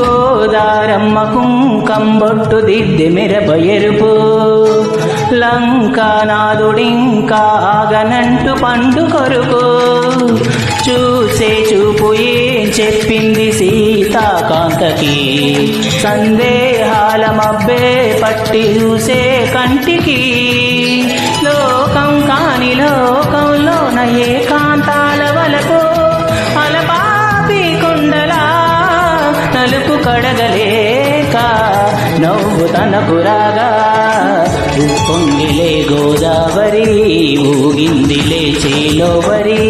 గోదారమ్మ కుంకంబొట్టు దిద్ది మెరప లంకానాథుడింకా ఆగనంటు పండు కొరుకు. చూసే చూపు ఏం చెప్పింది సీతాకాంతకి. సందేహాల మబ్బే పట్టి చూసే కంటికి. కడగలేక నవ్వు తనకు రాగా ఉప్పొంగిలే గోదావరి ఊగిందిలే చేలోవరి.